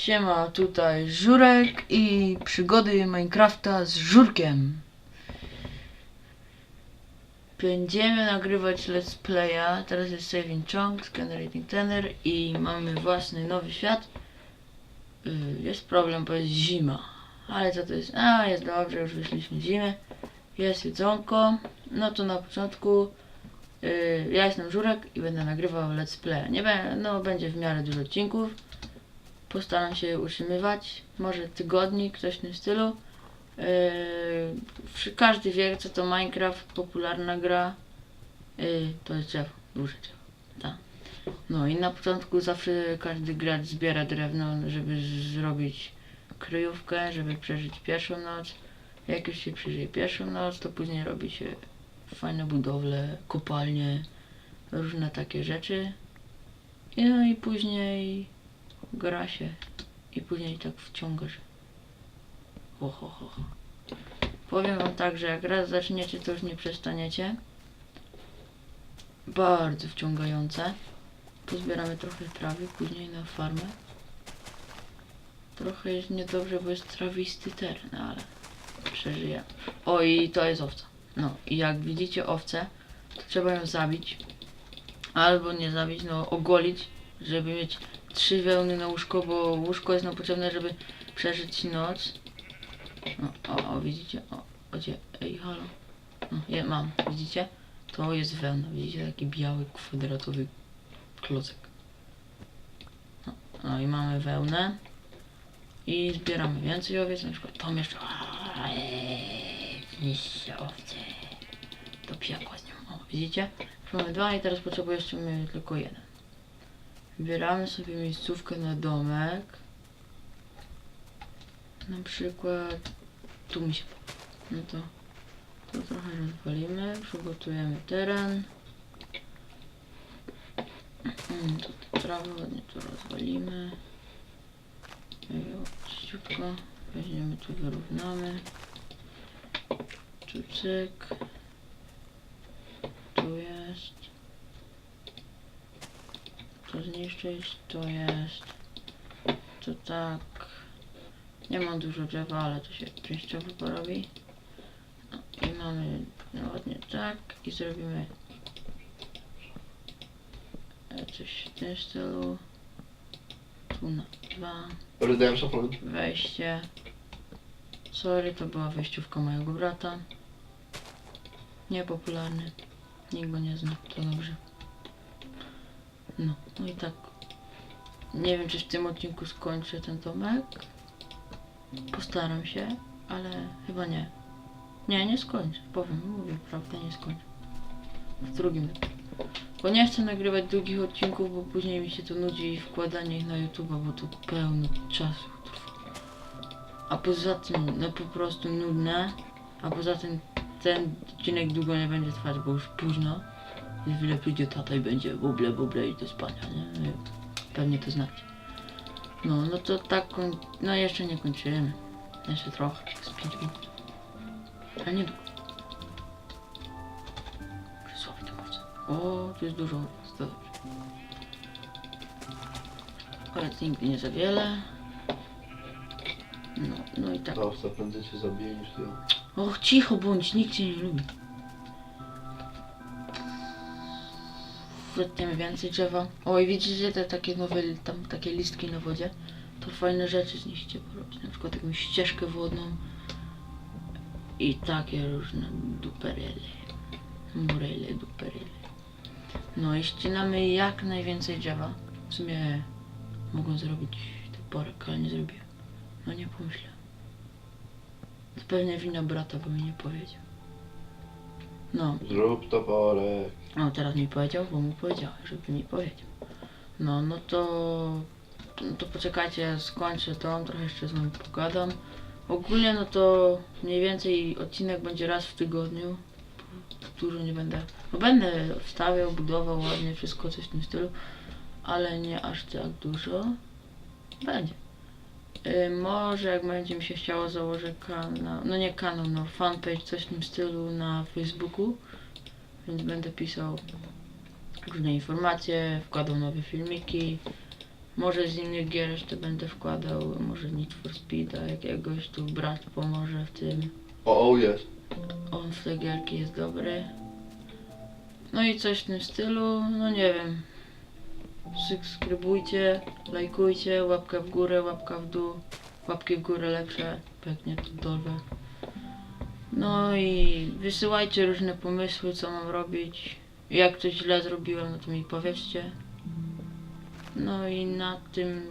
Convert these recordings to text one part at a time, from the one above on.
Siema, tutaj Żurek i przygody Minecrafta z Żurkiem. Będziemy nagrywać let's playa, teraz jest saving chunks, generating tenor i mamy własny nowy świat. Y, Jest problem, bo jest zima. Ale co to jest? A, jest dobrze, już wyszliśmy z zimy. Jest jedzonko. No to na początku y, ja jestem Żurek i będę nagrywał let's play. Nie będę, no będzie w miarę dużo odcinków. Postaram się utrzymywać, może tygodnik, coś w tym stylu. Yy, każdy wie, co to Minecraft, popularna gra. Yy, to jest drzewo, duże drzewo. Tak. No i na początku zawsze każdy gracz zbiera drewno, żeby zrobić kryjówkę, żeby przeżyć pierwszą noc. Jak już się przeżyje pierwszą noc, to później robi się fajne budowle, kopalnie, różne takie rzeczy. I no i później gra się i później tak wciągasz. Ho, ho, ho. Powiem wam tak, że jak raz zaczniecie, to już nie przestaniecie. Bardzo wciągające. Pozbieramy trochę trawy, później na farmę. Trochę jest niedobrze, bo jest trawisty teren, ale przeżyję. O i to jest owca. No i jak widzicie owcę, to trzeba ją zabić. Albo nie zabić, no ogolić, żeby mieć trzy wełny na łóżko, bo łóżko jest nam potrzebne, żeby przeżyć noc. O, o, o widzicie? O, gdzie? Ej, halo. No, je, mam, widzicie? To jest wełna, widzicie? Taki biały, kwadratowy klocek. No, no i mamy wełnę. I zbieramy więcej owiec, na przykład tą jeszcze. Niższe owce. Do piekła z nią. O, widzicie? Mamy dwa i teraz potrzebuję jeszcze tylko jeden. Wybieramy sobie miejscówkę na domek. Na przykład tu mi się. No to, to trochę rozwalimy, przygotujemy teren. Mm, Tu trawę ładnie to rozwalimy. Czyściutko. Weźmiemy tu, wyrównamy. Tu cyk. Tu jest. To zniszczyć, to jest. To tak. Nie mam dużo drzewa, ale to się częściowo porobi. No, I mamy no, ładnie tak i zrobimy e, coś w tym stylu. Tu na dwa. Rozdałem. Wejście. Sorry, to była wejściówka mojego brata. Niepopularny. Nikt go nie zna, to dobrze. No, no i tak. Nie wiem, czy w tym odcinku skończę ten tomek. Postaram się, ale chyba nie. Nie, nie skończę. Powiem, mówię prawdę, nie skończę. W drugim. Bo nie chcę nagrywać długich odcinków, bo później mi się to nudzi wkładanie ich na YouTube, bo to pełno czasu trwa. A poza tym, no po prostu nudne. A poza tym ten odcinek długo nie będzie trwać, bo już późno. Chwilę przyjdzie tata i będzie buble, buble i do spania, nie? Pewnie to znacie. No, no to tak. No jeszcze nie kończymy. Jeszcze trochę, z 5 minut. Ale nie długo. Przysłowie to mocno. O, tu jest dużo owiec, to dobrze. Owiec nigdy nie za wiele. No, no i tak. Ta owca prędzej cię zabije niż ty. Och, cicho bądź, nikt cię nie lubi. Zetniemy więcej drzewa. Oj, widzicie te takie nowe, tam takie listki na wodzie? To fajne rzeczy z nich się porobić. Na przykład jakąś ścieżkę wodną. I takie różne duperele. Murele, duperele. No i ścinamy jak najwięcej drzewa. W sumie mogą zrobić toporek, ale nie zrobiłem. No nie pomyślałem. To pewnie wina brata, bo mi nie powiedział. No, Zrób toporek. No teraz mi powiedział, bo mu powiedziałem, żeby mi powiedział. No, no to... No to poczekajcie, skończę to, trochę jeszcze z wami pogadam. Ogólnie no to mniej więcej odcinek będzie raz w tygodniu. Dużo nie będę... No będę wstawiał, budował ładnie, wszystko coś w tym stylu. Ale nie aż tak dużo. Będzie. Y, może jak będzie mi się chciało założę kanał, no nie kanał, no fanpage, coś w tym stylu na Facebooku. Więc będę pisał różne informacje, wkładał nowe filmiki. Może z innych gier jeszcze będę wkładał, może Need for Speeda jakiegoś, tu brat pomoże w tym. O, o, jest. On w te gierki jest dobry. No i coś w tym stylu, no nie wiem. Subskrybujcie, lajkujcie, łapka w górę, łapka w dół. Łapki w górę lepsze, pewnie tu dole. No i wysyłajcie różne pomysły, co mam robić. Jak coś źle zrobiłem, no to mi powiedzcie. No i na tym,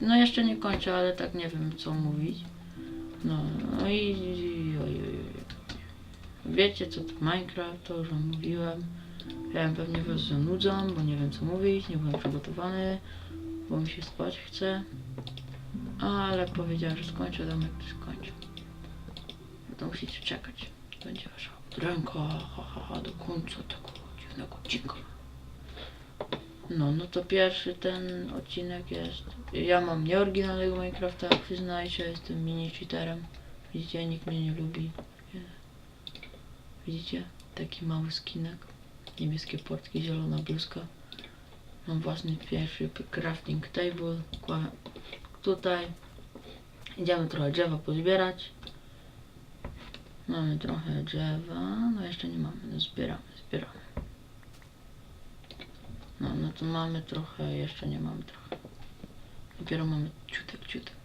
no jeszcze nie kończę, ale tak nie wiem co mówić. No, no i, oj. Wiecie co to Minecraft, to już mówiłem. Ja pewnie was zanudzam, bo nie wiem co mówić, nie byłem przygotowany, bo mi się spać chce. Ale powiedziałem, że skończę domek, skończę. To musicie czekać. Będzie wasza ręka, ha, ha, ha, do końca tego dziwnego odcinka. No, no to pierwszy ten odcinek jest. Ja mam nieoryginalnego Minecrafta, przyznajcie, jestem mini cheaterem. Widzicie, nikt mnie nie lubi. Widzicie? Taki mały skinek. Niebieskie portki, zielona bluzka. Mam własny pierwszy crafting table. Tutaj. Idziemy trochę drzewa pozbierać. Mamy trochę drzewa. No jeszcze nie mamy. No zbieramy, zbieramy. No, no to mamy trochę, jeszcze nie mamy trochę. Dopiero mamy ciutek, ciutek.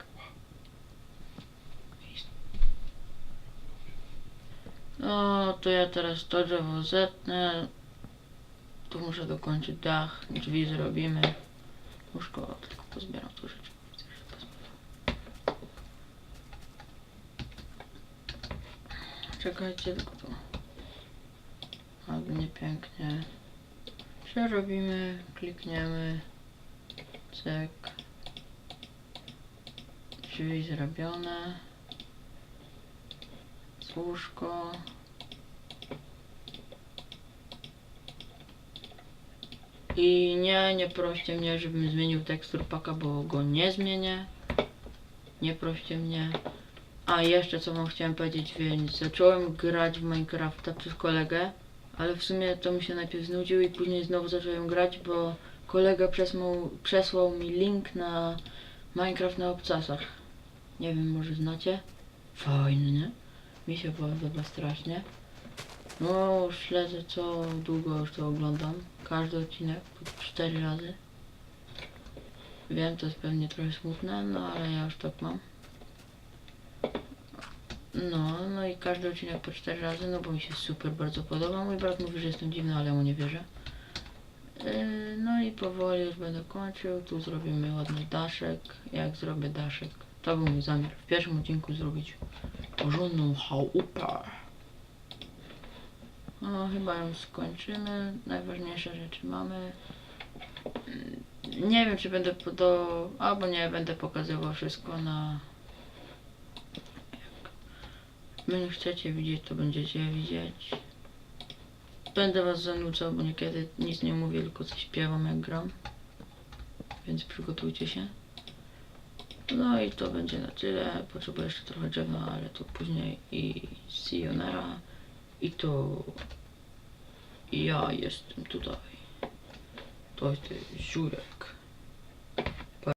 No, to ja teraz to drzewo zetnę. Tu muszę dokończyć dach, drzwi zrobimy. Łóżko, tylko pozbieram tu. Widzę, że pozbieram. Czekajcie, tylko tu. Ładnie, pięknie. Przerobimy, klikniemy. Cyk. Drzwi zrobione. Łóżko. I nie, nie proście mnie, żebym zmienił tekstur paka, bo go nie zmienię. Nie proście mnie. A jeszcze co wam chciałem powiedzieć, więc zacząłem grać w Minecrafta przez kolegę, ale w sumie to mi się najpierw znudził i później znowu zacząłem grać, bo kolega przesłał, przesłał mi link na Minecraft na obcasach. Nie wiem, może znacie? Fajny, nie? Mi się podoba strasznie. No, śledzę co długo już to oglądam. Każdy odcinek po cztery razy. Wiem, to jest pewnie trochę smutne, no ale ja już tak mam. No, no i każdy odcinek po cztery razy, no bo mi się super bardzo podoba. Mój brat mówi, że jestem dziwny, ale mu nie wierzę. Yy, no i powoli już będę kończył. Tu zrobimy ładny daszek. Jak zrobię daszek, to był mój zamiar. W pierwszym odcinku zrobić porządną chałupę. No, chyba ją skończymy. Najważniejsze rzeczy mamy. Mm, Nie wiem, czy będę do... albo nie, będę pokazywał wszystko na... Jak mnie chcecie widzieć, to będziecie widzieć. Będę was zanudzał, bo niekiedy nic nie mówię, tylko coś śpiewam jak gram. Więc przygotujcie się. No i to będzie na tyle. Potrzebuję jeszcze trochę drzewa, ale to później i Sionera. I to ja jestem tutaj. To jest Żurek.